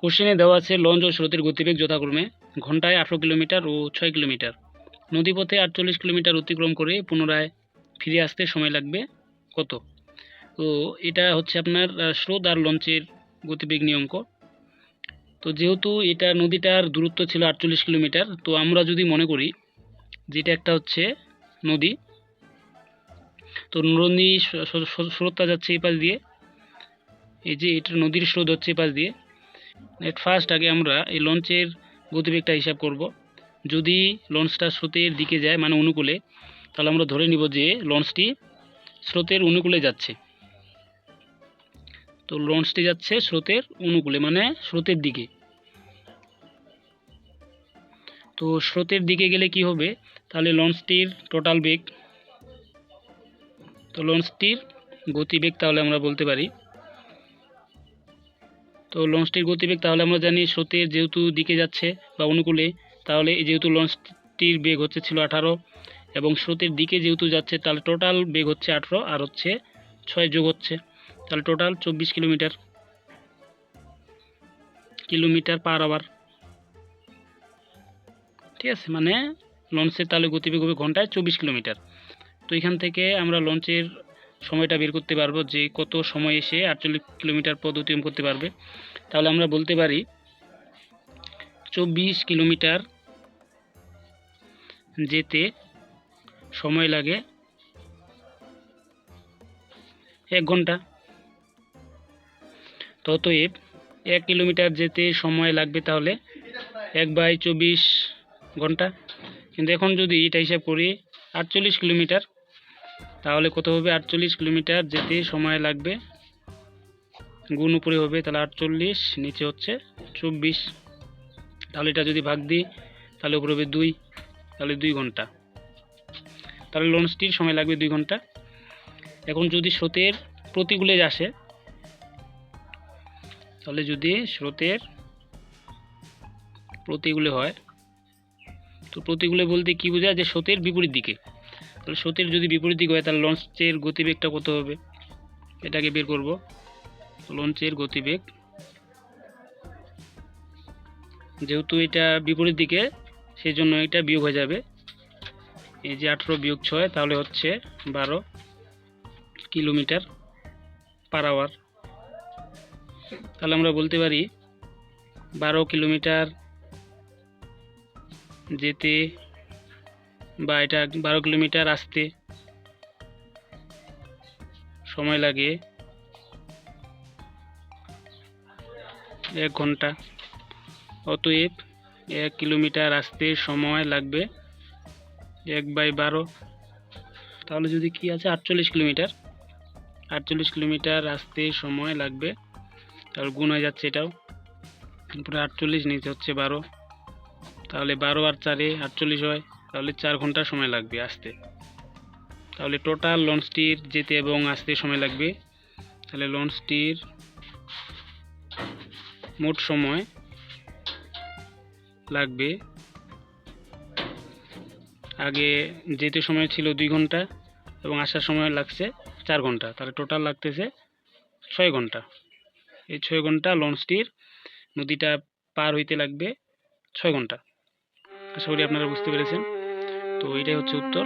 কোশ্চেনে দেওয়া আছে লঞ্চ ও স্রোতের গতিবেগ যথাক্রমে ঘন্টায় আঠারো কিলোমিটার ও ছয় কিলোমিটার। নদীপথে আটচল্লিশ কিলোমিটার অতিক্রম করে পুনরায় ফিরে আসতে সময় লাগবে কত? তো এটা হচ্ছে আপনার স্রোত আর লঞ্চের গতিবেগ নিয়ঙ্ক তো যেহেতু এটা নদীটার দূরত্ব ছিল আটচল্লিশ কিলোমিটার, তো আমরা যদি মনে করি যেটা একটা হচ্ছে নদী, তো নদী স্রোতটা যাচ্ছে এই পাশ দিয়ে। এই যে এটা নদীর স্রোত হচ্ছে এই পাশ দিয়ে। এট ফার্স্ট আগে আমরা এই লঞ্চের গতিবেগটা হিসাব করব। যদি লঞ্চটা স্রোতের দিকে যায় মানে অনুকূলে, তাহলে আমরা ধরে নিব যে লঞ্চটি স্রোতের অনুকূলে যাচ্ছে। তো লঞ্চটি যাচ্ছে স্রোতের অনুকূলে মানে স্রোতের দিকে। তো স্রোতের দিকে গেলে কি হবে? তাহলে লঞ্চটির টোটাল বেগ, তো লঞ্চটির গতিবেগ তাহলে আমরা বলতে পারি তো লঞ্চটির গতিবেগ তাহলে আমরা জানি স্রোতের যেহেতু দিকে যাচ্ছে বা অনুকূলে, তাহলে যেহেতু লঞ্চটির বেগ হচ্ছে ছিল আঠারো এবং স্রোতের দিকে যেহেতু যাচ্ছে, তাহলে টোটাল বেগ হচ্ছে আঠারো আর হচ্ছে ছয় যোগ হচ্ছে। তাহলে টোটাল চব্বিশ কিলোমিটার কিলোমিটার পার আওয়ার ঠিক আছে মানে লঞ্চের তাহলে গতিবেগ হবে ঘন্টায় চব্বিশ কিলোমিটার। তো এখান থেকে আমরা লঞ্চের সময়টা বের করতে পারব যে কত সময় এসে আটচল্লিশ কিলোমিটার পথ অতিক্রম করতে পারবে। তাহলে আমরা বলতে পারি চব্বিশ কিলোমিটার যেতে সময় লাগে এক ঘণ্টা। ততএব এক কিলোমিটার যেতে সময় লাগবে তাহলে এক বাই চব্বিশ ঘণ্টা। কিন্তু এখন যদি এটা হিসাব করি, আটচল্লিশ কিলোমিটার তাহলে কত হবে? আটচল্লিশ কিলোমিটার যেতে সময় লাগবে। গুণ উপরে হবে তাহলে আটচল্লিশ, নিচে হচ্ছে চব্বিশ। তাহলে এটা যদি ভাগ দিই, তাহলে উপরে হবে দুই, তাহলে দুই ঘণ্টা। তাহলে লঞ্চটির সময় লাগবে দুই ঘণ্টা। এখন যদি স্রোতের প্রতিকূলে আসে, তাহলে যদি স্রোতের প্রতিকূলে হয়, তো প্রতিকূলে বলতে কি বোঝায়? যে স্রোতের বিপরীত দিকে। তাহলে স্রোতের যদি বিপরীত দিকে হয়, তাহলে লঞ্চের গতিবেগটা কত হবে? এটাকে বের করব। লঞ্চের গতিবেগ। যেহেতু এটা বিপরীত দিকে সেই জন্য এটা বিয়োগ হয়ে যাবে। এই যে আঠেরো বিয়োগ ছয়, তাহলে হচ্ছে বারো কিলোমিটার পার আওয়ার। তাহলে আমরা বলতে পারি, বারো কিলোমিটার যেতে বা এটা বারো কিলোমিটার আসতে সময় লাগে। এক ঘণ্টা। অতএব এক কিলোমিটার আসতে সময় লাগবে এক বাই বারো। তাহলে যদি কি আছে? আটচল্লিশ কিলোমিটার। আটচল্লিশ কিলোমিটার আসতে সময় লাগবে। তাহলে গুণ হয়ে যাচ্ছে এটাও। পুরো আটচল্লিশ নিচে হচ্ছে বারো। তাহলে বারো আর চারে আটচল্লিশ হয়। তাহলে চার ঘণ্টা সময় লাগবে আসতে। তাহলে টোটাল লঞ্চটির যেতে এবং আসতে সময় লাগবে। তাহলে লঞ্চটির মোট সময় লাগবে আগে যেতে সময় ছিল দুই ঘণ্টা এবং আসার সময় লাগছে চার ঘণ্টা। তাহলে টোটাল লাগতেছে ছয় ঘণ্টা। এই ছয় ঘণ্টা লঞ্চটির নদীটা পার হইতে লাগবে ছয় ঘণ্টা। আশা করি আপনারা বুঝতে পেরেছেন। তো এটাই হচ্ছে উত্তর।